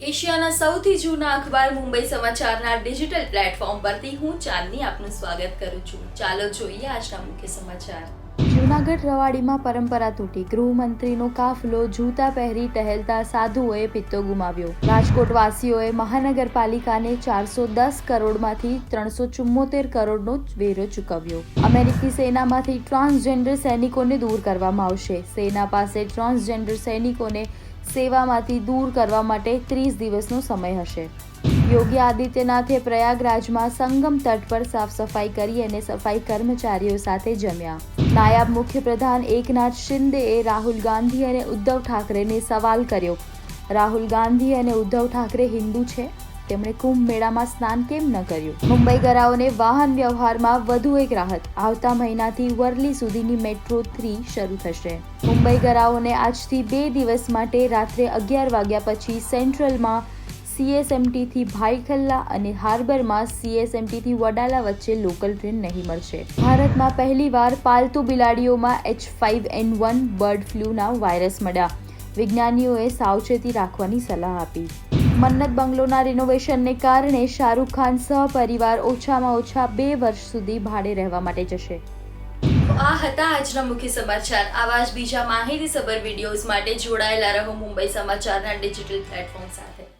એશિયાના સૌથી જૂના અખબાર મુંબઈ સમાચારના ડિજિટલ પ્લેટફોર્મ પરથી હું ચાંદની આપનું સ્વાગત કરું છું. ચાલો જોઈએ આજના મુખ્ય સમાચાર. જૂનાગઢ રવાડીમાં પરંપરા તૂટી. ગૃહમંત્રીનો કાફલો જૂતા પહેરી ટહેલતા સાધુઓએ પિત્તો ગુમાવ્યો. રાજકોટ વાસીઓએ મહાનગરપાલિકાને ચારસો દસ કરોડમાંથી ત્રણસો ચુમ્મોતેર કરોડનો વેરો ચૂકવ્યો. અમેરિકી સેનામાંથી ટ્રાન્સજેન્ડર સૈનિકોને દૂર કરવામાં આવશે. સેના પાસે ટ્રાન્સજેન્ડર સૈનિકોને સેવામાંથી દૂર કરવા માટે ત્રીસ દિવસનો સમય હશે. યોગી આદિત્યનાથે પ્રયાગરાજમાં સંગમ તટ પર સાફ સફાઈ કરી અને સફાઈ કર્મચારીઓ સાથે જમ્યા. નાયબ મુખ્યપ્રધાન એકનાથ શિંદેએ રાહુલ ગાંધી અને ઉદ્ધવ ઠાકરેને સવાલ કર્યો. રાહુલ ગાંધી અને ઉદ્ધવ ઠાકરે હિન્દુ છે. તેમણે કુંભ મેળામાં સ્નાન કેમ ન કર્યું? મુંબઈ ગરાઓને વાહન વ્યવહારમાં વધુ એક રાહત. આવતા મહિનાથી વરલી સુધીની મેટ્રો થ્રી શરૂ થશે. મુંબઈ ગરાઓને આજથી બે દિવસ માટે રાત્રે અગિયાર વાગ્યા પછી સેન્ટ્રલમાં સીએસએમટીથી ભાઈખલ્લા અને હાર્બરમાં સીએસએમટીથી વડાલા વચ્ચે લોકલ ટ્રેન નહીં મળશે. ભારતમાં પહેલીવાર પાલતુ બિલાડીઓમાં H five N one bird ફ્લૂના virus મળ્યા. વિજ્ઞાનીઓએ સાવચેતી રાખવાની સલાહ આપી. મન્નત બંગલોના રિનોવેશનને કારણે શાહરૂખ ખાન સહપરિવાર ઓછામાં ઓછા બે વર્ષ સુધી ભાડે રહેવા માટે જશે. આ હતા આજના મુખ્ય સમાચાર. આવા જ બીજા માહિતીસભર વિડીયોઝ માટે જોડાયેલા રહો મુંબઈ સમાચારના ડિજિટલ પ્લેટફોર્મ સાથે.